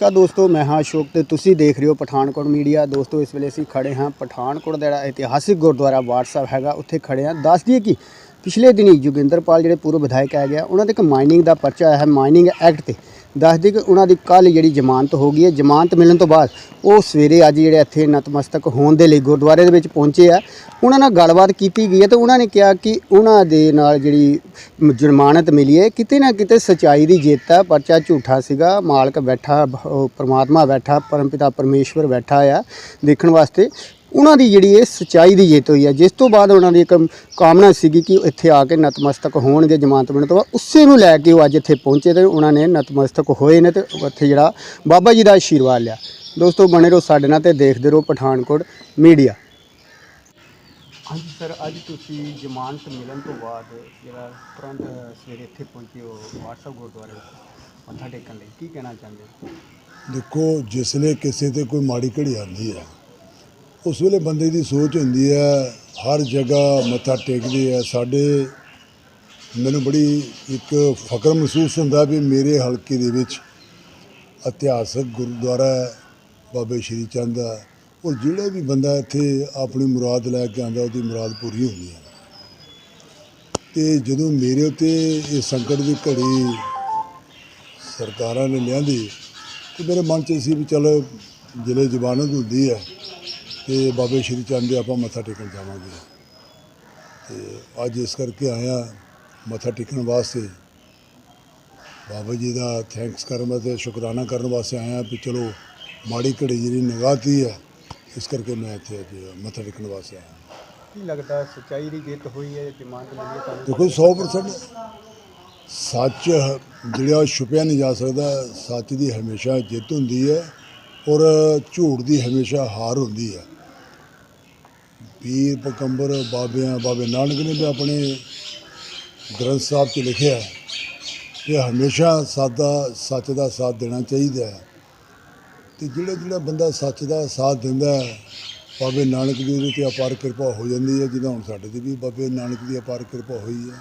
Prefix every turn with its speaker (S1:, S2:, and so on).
S1: ਨਮਸਕਾਰ ਦੋਸਤੋ, ਮੈਂ ਹਾਂ ਅਸ਼ੋਕ ਤੇ ਤੁਸੀਂ ਦੇਖ ਰਹੇ ਹੋ ਪਠਾਨਕੋਟ ਮੀਡੀਆ। ਦੋਸਤੋ, ਇਸ ਵੇਲੇ ਅਸੀਂ ਖੜੇ ਹਾਂ ਪਠਾਨਕੋਟ ਦਾ ਜਿਹੜਾ ਇਤਿਹਾਸਿਕ ਗੁਰਦੁਆਰਾ ਬਾਠ ਸਾਹਿਬ ਹੈਗਾ, ਉੱਥੇ ਖੜੇ ਹਾਂ। ਦੱਸ ਦਈਏ ਕਿ ਪਿਛਲੇ ਦਿਨੀ ਜੋਗਿੰਦਰਪਾਲ, ਜਿਹੜੇ ਪੂਰਵ ਵਿਧਾਇਕ ਹੈ ਗਿਆ ਉਹਨਾਂ ਦੇ ਇੱਕ ਮਾਈਨਿੰਗ ਦਾ ਪਰਚਾ ਆਇਆ ਹੈ ਮਾਈਨਿੰਗ ਐਕਟ ਤੇ। ਦੱਸ ਦਈਏ ਕਿ ਉਹਨਾਂ ਦੀ ਕੱਲ ਜਿਹੜੀ ਜ਼ਮਾਨਤ ਹੋ ਗਈ ਹੈ, ਜ਼ਮਾਨਤ ਮਿਲਣ ਤੋਂ ਬਾਅਦ ਉਹ ਸਵੇਰੇ ਅੱਜ ਜਿਹੜੇ ਇੱਥੇ ਨਤਮਸਤਕ ਹੋਣ ਦੇ ਲਈ ਗੁਰਦੁਆਰੇ ਦੇ ਵਿੱਚ ਪਹੁੰਚੇ ਆ। ਉਹਨਾਂ ਨਾਲ ਗੱਲਬਾਤ ਕੀਤੀ ਗਈ ਹੈ ਤੇ ਉਹਨਾਂ ਨੇ ਕਿਹਾ ਕਿ ਉਹਨਾਂ ਦੇ ਨਾਲ ਜਿਹੜੀ ਜ਼ਮਾਨਤ ਮਿਲੀ ਹੈ, ਕਿਤੇ ਨਾ ਕਿਤੇ ਸਚਾਈ ਦੀ ਜਿੱਤ ਹੈ ਪਰਚਾ ਝੂਠਾ ਸੀਗਾ, ਮਾਲਕ ਬੈਠਾ ਪਰਮਾਤਮਾ ਬੈਠਾ, ਪਰਮਪਿਤਾ ਪਰਮੇਸ਼ਵਰ ਬੈਠਾ ਆ ਦੇਖਣ ਵਾਸਤੇ। ਉਹਨਾਂ ਦੀ ਜਿਹੜੀ ਇਹ ਸਚਾਈ ਦੀ ਜਿੱਤ ਹੋਈ ਹੈ ਜਿਸ ਤੋਂ ਬਾਅਦ ਉਹਨਾਂ ਦੀ ਇੱਕ ਕਾਮਨਾ ਸੀਗੀ ਕਿ ਇੱਥੇ ਆ ਕੇ ਨਤਮਸਤਕ ਹੋਣਗੇ ਜ਼ਮਾਨਤ ਮਿਲਣ ਤੋਂ ਬਾਅਦ ਉਸੇ ਨੂੰ ਲੈ ਕੇ ਉਹ ਅੱਜ ਇੱਥੇ ਪਹੁੰਚੇ ਤੇ ਉਹਨਾਂ ਨੇ ਨਤਮਸਤਕ ਹੋਏ ਨੇ ਤੇ ਉੱਥੇ ਜਿਹੜਾ ਬਾਬਾ ਜੀ ਦਾ ਆਸ਼ੀਰਵਾਦ ਲਿਆ। ਦੋਸਤੋ ਬਣੇ ਰਹੋ ਸਾਡੇ ਨਾਲ ਤੇ ਦੇਖਦੇ ਰਹੋ ਪਠਾਨਕੋਟ ਮੀਡੀਆ। ਹਾਂਜੀ ਸਰ ਅੱਜ ਤੁਸੀਂ ਜ਼ਮਾਨਤ ਮਿਲਣ ਤੋਂ ਬਾਅਦ ਜਿਹੜਾ ਤੁਰੰਤ ਸਵੇਰੇ ਇੱਥੇ ਪਹੁੰਚੇ ਹੋ WhatsApp ਗੁਰਦੁਆਰੇ ਮੱਥਾ ਟੇਕਣ ਲਈ ਕੀ ਕਹਿਣਾ ਚਾਹੁੰਦੇ ਹੋ?
S2: ਦੇਖੋ ਜਿਸਲੇ ਕਿਸੇ ਤੇ ਕੋਈ ਮਾੜੀ ਘੜੀ ਆਉਂਦੀ ਹੈ ਉਸ ਵੇਲੇ ਬੰਦੇ ਦੀ ਸੋਚ ਹੁੰਦੀ ਹੈ ਹਰ ਜਗ੍ਹਾ ਮੱਥਾ ਟੇਕਦੇ ਆ। ਸਾਡੇ ਮੈਨੂੰ ਬੜੀ ਇੱਕ ਫਕਰ ਮਹਿਸੂਸ ਹੁੰਦਾ ਵੀ ਮੇਰੇ ਹਲਕੇ ਦੇ ਵਿੱਚ ਇਤਿਹਾਸਕ ਗੁਰਦੁਆਰਾ ਹੈ, ਬਾਬੇ ਸ਼੍ਰੀ ਚੰਦ ਦਾ। ਔਰ ਜਿਹੜਾ ਵੀ ਬੰਦਾ ਇੱਥੇ ਆਪਣੀ ਮੁਰਾਦ ਲੈ ਕੇ ਆਂਦਾ ਉਹਦੀ ਮੁਰਾਦ ਪੂਰੀ ਹੁੰਦੀ ਹੈ। ਤੇ ਜਦੋਂ ਮੇਰੇ ਉੱਤੇ ਇਹ ਸੰਕਟ ਦੀ ਘੜੀ ਸਰਕਾਰਾਂ ਨੇ ਲਿਆਂਦੀ ਤੇ ਮੇਰੇ ਮਨ 'ਚ ਸੀ ਵੀ ਚਲ ਜ਼ਿਲ੍ਹੇ ਜ਼ਬਾਨਤ ਹੁੰਦੀ ਹੈ। ਤੇ ਬਾਬੇ ਸ਼੍ਰੀ ਚੰਦ ਦੇ ਆਪਾਂ ਮੱਥਾ ਟੇਕਣ ਜਾਵਾਂਗੇ। ਤੇ ਅੱਜ ਇਸ ਕਰਕੇ ਆਇਆ ਮੱਥਾ ਟੇਕਣ ਵਾਸਤੇ। ਬਾਬਾ ਜੀ ਦਾ ਥੈਂਕਸ ਕਰਨ ਵਾਸਤੇ ਸ਼ੁਕਰਾਨਾ ਕਰਨ ਵਾਸਤੇ ਆਇਆ ਵੀ ਚਲੋ ਮਾੜੀ ਘੜੀ ਜਿਹੜੀ ਨਿਗਾਹਤੀ ਹੈ ਇਸ ਕਰਕੇ ਮੈਂ ਇੱਥੇ ਅੱਜ ਮੱਥਾ ਟੇਕਣ ਵਾਸਤੇ ਆਇਆ।
S1: ਕੀ ਲੱਗਦਾ ਸਚਾਈ ਦੀ ਜਿੱਤ ਹੋਈ ਹੈ ਤੁਹਾਨੂੰ
S2: ਦੇਖੋ 100% ਸੱਚ ਜਿਹੜਾ ਛੁਪਿਆ ਨਹੀਂ ਜਾ ਸਕਦਾ ਸੱਚ ਦੀ ਹਮੇਸ਼ਾ ਜਿੱਤ ਹੁੰਦੀ ਹੈ। ਔਰ ਝੂਠ ਦੀ ਹਮੇਸ਼ਾ ਹਾਰ ਹੁੰਦੀ ਹੈ। ਪੀਰ ਪਕੰਬਰ ਬਾਬਿਆਂ, ਬਾਬੇ ਨਾਨਕ ਨੇ ਵੀ ਆਪਣੇ ਗ੍ਰੰਥ ਸਾਹਿਬ 'ਚ ਲਿਖਿਆ ਕਿ ਹਮੇਸ਼ਾ ਸਾਦਾ ਸੱਚ ਦਾ ਸਾਥ ਦੇਣਾ ਚਾਹੀਦਾ ਹੈ। ਤੇ ਜਿਹੜਾ ਜਿਹੜਾ ਬੰਦਾ ਸੱਚ ਦਾ ਸਾਥ ਦਿੰਦਾ ਹੈ, ਬਾਬੇ ਨਾਨਕ ਦੀ ਉਹਦੇ ਤੇ ਅਪਾਰ ਕਿਰਪਾ ਹੋ ਜਾਂਦੀ ਹੈ, ਜਿੱਦਾਂ ਹੁਣ ਸਾਡੇ ਤੇ ਵੀ ਬਾਬੇ ਨਾਨਕ ਦੀ ਅਪਾਰ ਕਿਰਪਾ ਹੋਈ ਹੈ।